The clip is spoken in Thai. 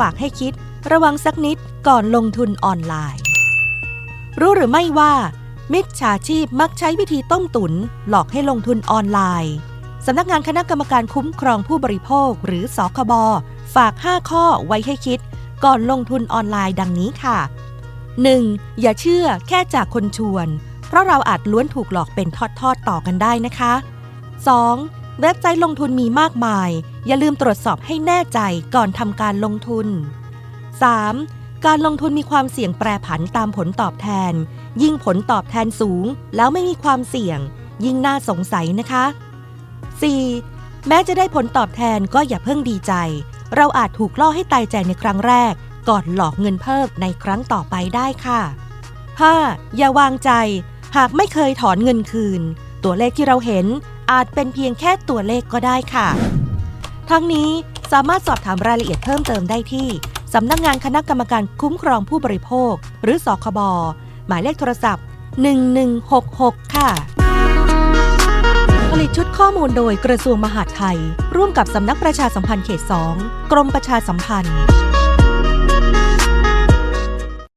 ฝากให้คิด ระวังสักนิดก่อนลงทุนออนไลน์ รู้หรือไม่ว่า มิจฉาชีพมักใช้วิธีต้มตุน หลอกให้ลงทุนออนไลน์สำนักงานคณะกรรมการคุ้มครองผู้บริโภคหรือสคบฝาก 5 ข้อไว้ให้คิด ก่อนลงทุนออนไลน์ดังนี้ค่ะ 1. อย่าเชื่อแค่จากคนชวน เพราะเราอาจล้วนถูกหลอกเป็นทอดๆต่อกันได้นะคะ 2. เว็บไซต์ลงทุนมีมากมาย อย่าลืมตรวจสอบให้แน่ใจก่อนทำการลงทุน 3. การลงทุนมีความเสี่ยงแปรผันตามผลตอบแทน ยิ่งผลตอบแทนสูง แล้วไม่มีความเสี่ยง ยิ่งน่าสงสัยนะคะ 4. แม้จะได้ผลตอบแทนก็อย่าเพิ่งดีใจ เราอาจถูกล่อให้ตายใจในครั้งแรก ก่อนหลอกเงินเพิ่มในครั้งต่อไปได้ค่ะ 5. อย่าวางใจ หากไม่เคยถอนเงินคืน ตัวเลขที่เราเห็น อาจเป็นเพียงแค่ตัวเลขก็ได้ค่ะ ทั้งนี้สามารถสอบถามรายละเอียดเพิ่มเติมได้ที่สำนักงานคณะกรรมการคุ้มครองผู้บริโภค หรือสคบหมายเลขโทรศัพท์ 1166 ค่ะ ผลิตชุดข้อมูลโดยกระทรวงมหาดไทย ร่วมกับสำนักประชาสัมพันธ์เขต 2 กรมประชาสัมพันธ์